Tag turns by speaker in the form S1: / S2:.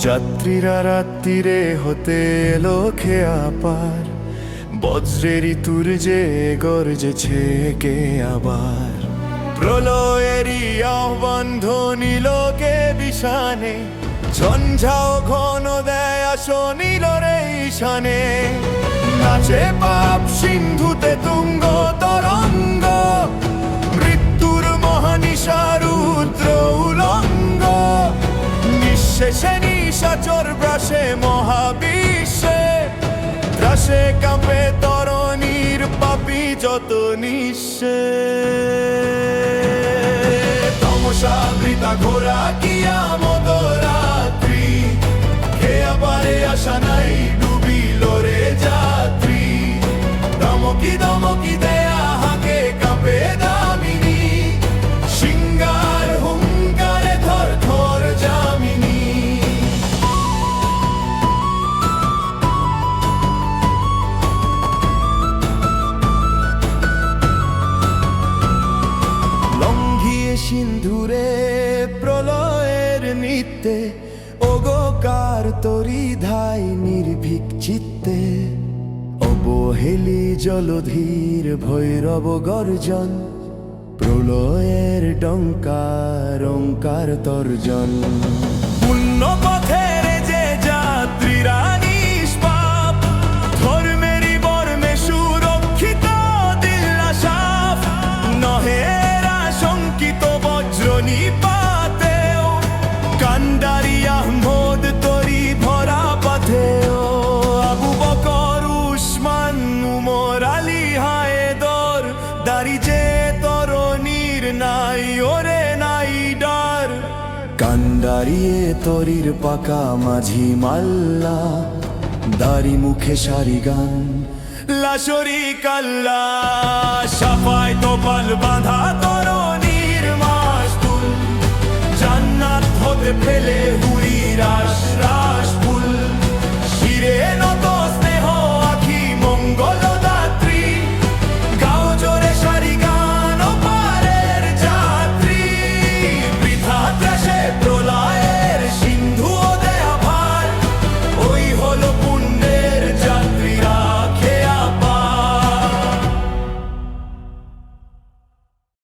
S1: যাত্রীরা রাত্রিরে হতে এলো খেয়া পার বজ্রের ঋতুর যে গর্জেছে কে আবার। প্রলয়েরই আহ্বান ধ্বনি লোকে বিষানে। ঝঞ্ঝাও ঘন দেয় আসো নীল রে ঈশানে। নাচে পাপ সিন্ধুতে তুঙ্গ তরঙ্গ নিশাচর মহাবিশ্বে। ত্রাসে কাঁপে তরণীর পাপি যত নিঃশে তমসাবৃতা ঘোরা কিয়া মদ রাত্রি। খেয়া পারে আশা নাই সিন্ধুরে প্রলয়ের নিত্যে ওগোকার তরি ধাই নির্ভীক চিত্তে? অবহেলি জলধীর ভৈরব গর্জন, প্রলয়ের ডঙ্কার অঙ্কার তর্জন। পুণ্য কান্ডারি আহমদ তরি ভরা পথেও আবু বকর উসমান উমর আলী হায়দর দাড়ি যে তরণীর নাই, ওরে নাই ডার। কান্ডারিয়ে তরির পাকা মাঝি মাল্লা, দাড়ি মুখে সারি গান, লাশরি কাল্লা সাফাই তো পাল বাঁধা তোর